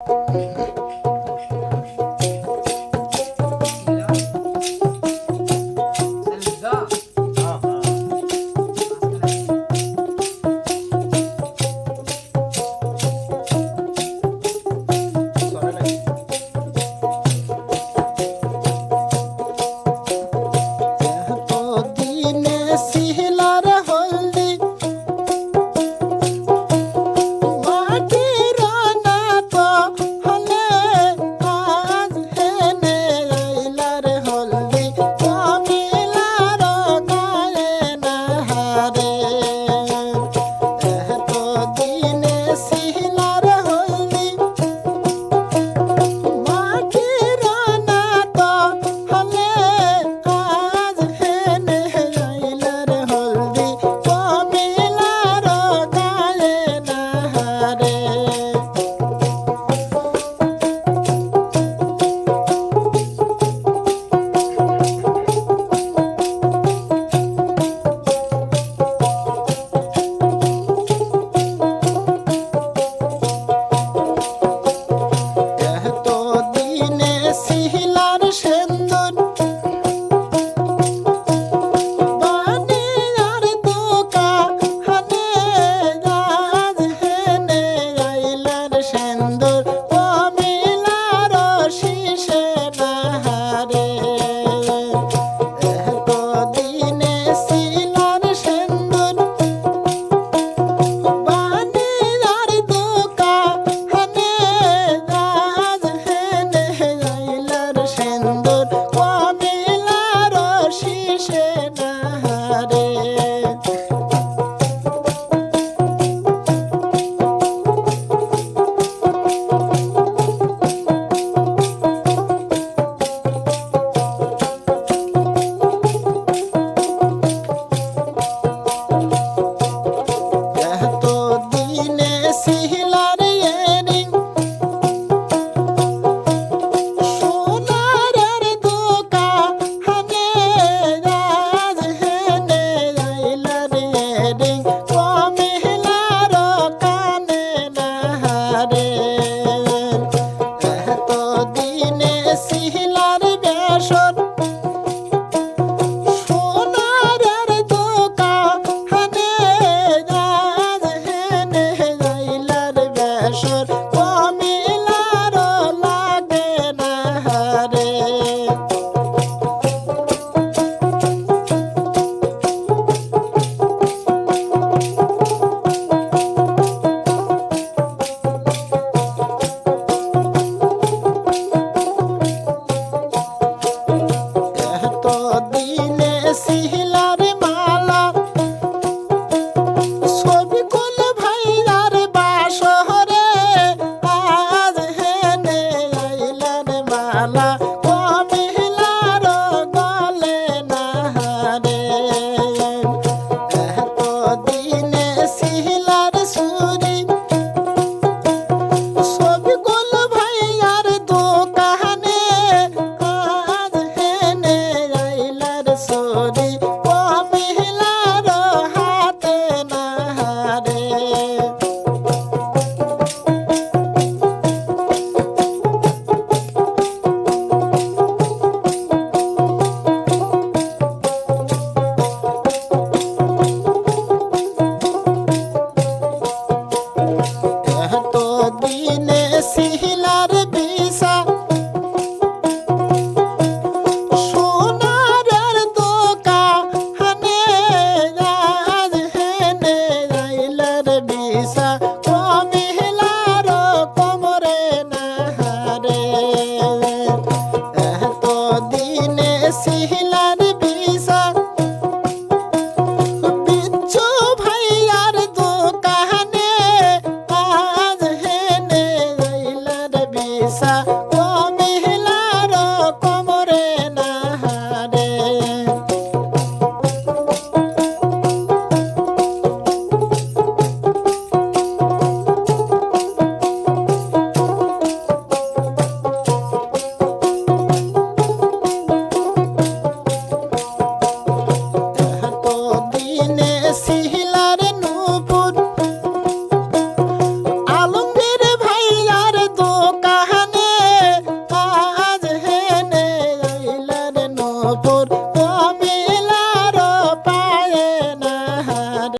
দিনে পয়সা কমিলার কমরে না হারে এত দিনে সিহিলার বিসা বিচ্ছু ভাইয়ার দোকানে আজ হেনে রইলার বিসা